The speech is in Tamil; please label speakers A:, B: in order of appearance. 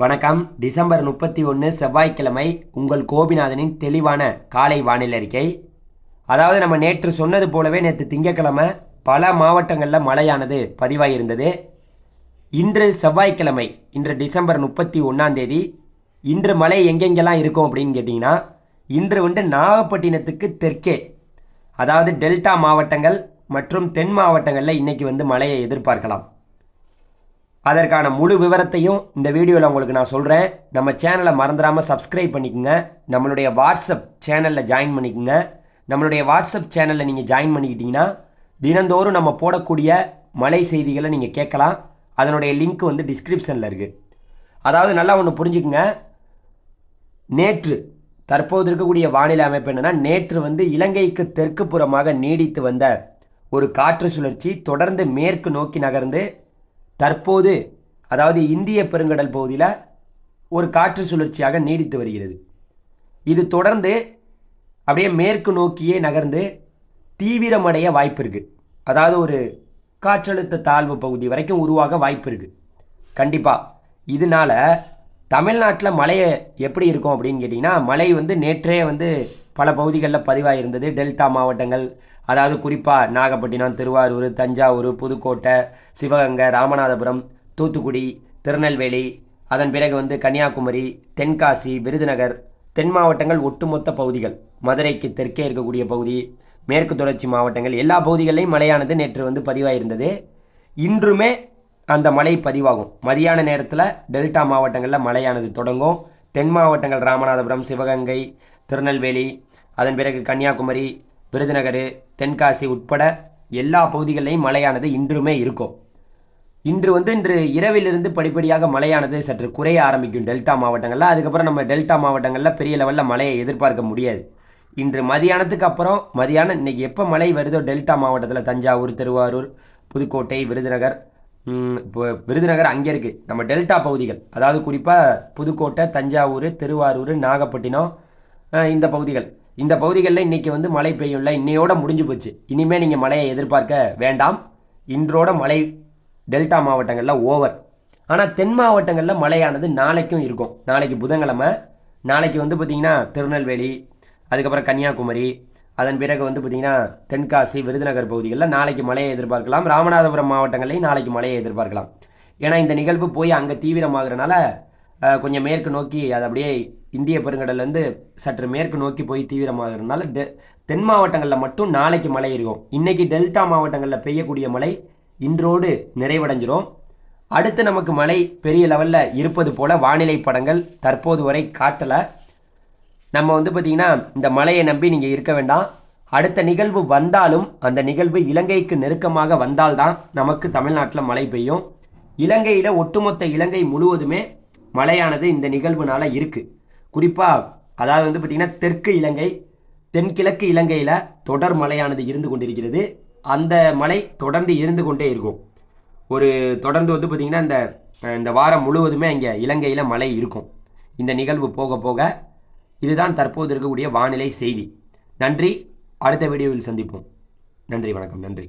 A: வணக்கம். டிசம்பர் முப்பத்தி ஒன்று செவ்வாய்க்கிழமை உங்கள் கோபிநாதனின் தெளிவான காலை வானிலை அறிக்கை. அதாவது நம்ம நேற்று சொன்னது போலவே நேற்று திங்கக்கிழமை பல மாவட்டங்களில் மழையானது பதிவாகியிருந்தது இன்று செவ்வாய்க்கிழமை இன்று டிசம்பர் முப்பத்தி ஒன்றாம் தேதி இன்று மழை எங்கெங்கெல்லாம் இருக்கும் அப்படின்னு கேட்டிங்கன்னா இன்று வந்து நாகப்பட்டினத்துக்கு தெற்கே அதாவது டெல்டா மாவட்டங்கள் மற்றும் தென் மாவட்டங்களில் இன்றைக்கி வந்து மழையை எதிர்பார்க்கலாம். அதற்கான முழு விவரத்தையும் இந்த வீடியோவில் உங்களுக்கு நான் சொல்கிறேன் நம்ம சேனலை மறந்துடாமல் சப்ஸ்கிரைப் பண்ணிக்கோங்க. நம்மளுடைய வாட்ஸ்அப் சேனலில் ஜாயின் பண்ணிக்கோங்க. நம்மளுடைய வாட்ஸ்அப் சேனலில் நீங்கள் ஜாயின் பண்ணிக்கிட்டிங்கன்னா தினந்தோறும் நம்ம போடக்கூடிய மழை செய்திகளை நீங்கள் கேட்கலாம். அதனுடைய லிங்க் வந்து டிஸ்கிரிப்ஷனில் இருக்குது அதாவது நல்லா ஒன்று புரிஞ்சுக்குங்க. நேற்று தற்போது இருக்கக்கூடிய வானிலை அமைப்பு என்னென்னா நேற்று வந்து இலங்கைக்கு தெற்கு புறமாக நீடித்து வந்த ஒரு காற்று சுழற்சி தொடர்ந்து மேற்கு நோக்கி நகர்ந்து தற்போது அதாவது இந்திய பெருங்கடல் பகுதியில் ஒரு காற்று சுழற்சியாக நீடித்து வருகிறது. இது தொடர்ந்து அப்படியே மேற்கு நோக்கியே நகர்ந்து தீவிரமடைய வாய்ப்பு இருக்குது அதாவது ஒரு காற்றழுத்த தாழ்வு பகுதி வரைக்கும் உருவாக வாய்ப்பு இருக்குது கண்டிப்பாக இதனால் தமிழ்நாட்டில் மழையை எப்படி இருக்கும் அப்படின்னு கேட்டிங்கன்னா மழை வந்து நேற்றே வந்து பல பகுதிகளில் பதிவாக இருந்தது டெல்டா மாவட்டங்கள் அதாவது குறிப்பாக நாகப்பட்டினம் திருவாரூர் தஞ்சாவூர் புதுக்கோட்டை சிவகங்கை ராமநாதபுரம் தூத்துக்குடி திருநெல்வேலி அதன் பிறகு வந்து கன்னியாகுமரி தென்காசி விருதுநகர் தென் மாவட்டங்கள் ஒட்டுமொத்த பகுதிகள். மதுரைக்கு தெற்கே இருக்கக்கூடிய பகுதி மேற்கு தொடர்ச்சி மாவட்டங்கள் எல்லா பகுதிகளிலையும் மழையானது நேற்று வந்து பதிவாயிருந்தது. இன்றுமே அந்த மழை பதிவாகும். மதியான நேரத்தில் டெல்டா மாவட்டங்களில் மழையானது தொடங்கும். தென் மாவட்டங்கள் ராமநாதபுரம் சிவகங்கை திருநெல்வேலி அதன் பிறகு கன்னியாகுமரி விருதுநகர் தென்காசி உட்பட எல்லா பகுதிகளிலையும் மழையானது இன்றுமே இருக்கும். இன்று வந்து இன்று இரவிலிருந்து படிப்படியாக மழையானது சற்று குறைய ஆரம்பிக்கும் டெல்டா மாவட்டங்களில். அதுக்கப்புறம் நம்ம டெல்டா மாவட்டங்களில் பெரிய லெவலில் மழையை எதிர்பார்க்க முடியாது. இன்று மதியானத்துக்கு அப்புறம் மதியானம் இன்றைக்கி எப்போ மழை வருதோ டெல்டா மாவட்டத்தில் தஞ்சாவூர் திருவாரூர் புதுக்கோட்டை விருதுநகர் இப்போ விருதுநகர் அங்கே இருக்குது நம்ம டெல்டா பகுதிகள் அதாவது குறிப்பாக புதுக்கோட்டை தஞ்சாவூர் திருவாரூர் நாகப்பட்டினம் இந்த பகுதிகள். இந்த பகுதிகளில் இன்றைக்கி வந்து மழை பெய்யும்ல இன்னையோட முடிஞ்சு போச்சு. இனிமேல் நீங்கள் மழையை எதிர்பார்க்க வேண்டாம். இன்றோட மழை டெல்டா மாவட்டங்களில் ஓவர். ஆனால் தென் மாவட்டங்களில் மழையானது நாளைக்கும் இருக்கும். நாளைக்கு புதன்கிழமை நாளைக்கு வந்து பார்த்திங்கன்னா திருநெல்வேலி அதுக்கப்புறம் கன்னியாகுமரி அதன் பிறகு வந்து பார்த்திங்கன்னா தென்காசி விருதுநகர் பகுதிகளில் நாளைக்கு மழையை எதிர்பார்க்கலாம். ராமநாதபுரம் மாவட்டங்களையும் நாளைக்கு மழையை எதிர்பார்க்கலாம். ஏன்னா இந்த நிகழ்வு போய் அங்கே தீவிரமாகிறனால கொஞ்சம் மேற்கு நோக்கி அது அப்படியே இந்திய பெருங்கடல்லேருந்து சற்று மேற்கு நோக்கி போய் தீவிரமாகிறதுனால டெ தென் மாவட்டங்களில் மட்டும் நாளைக்கு மழை இருக்கும். இன்றைக்கி டெல்டா மாவட்டங்களில் பெய்யக்கூடிய மழை இன்றோடு நிறைவடைஞ்சிரும். அடுத்து நமக்கு மழை பெரிய லெவலில் இருப்பது போல் வானிலை படங்கள் தற்போது வரை காட்டலை. நம்ம வந்து பார்த்திங்கன்னா இந்த மழையை நம்பி நீங்கள் இருக்க வேண்டாம். அடுத்த நிகழ்வு வந்தாலும் அந்த நிகழ்வு இலங்கைக்கு நெருக்கமாக வந்தால்தான் நமக்கு தமிழ்நாட்டில் மழை பெய்யும். இலங்கையில் ஒட்டுமொத்த இலங்கை முழுவதுமே மழையானது இந்த நிகழ்வுனால இருக்குது குறிப்பாக அதாவது வந்து பார்த்திங்கன்னா தெற்கு இலங்கை தென்கிழக்கு இலங்கையில் தொடர் மழையானது இருந்து கொண்டிருக்கிறது. அந்த மழை தொடர்ந்து இருந்து கொண்டே இருக்கும். ஒரு தொடர்ந்து வந்து பார்த்திங்கன்னா இந்த இந்த வாரம் முழுவதுமே இங்கே இலங்கையில் மழை இருக்கும். இந்த நிகழ்வு போக போக இதுதான் தற்போது இருக்கக்கூடிய வானிலை செய்தி. நன்றி. அடுத்த வீடியோவில் சந்திப்போம். நன்றி வணக்கம். நன்றி.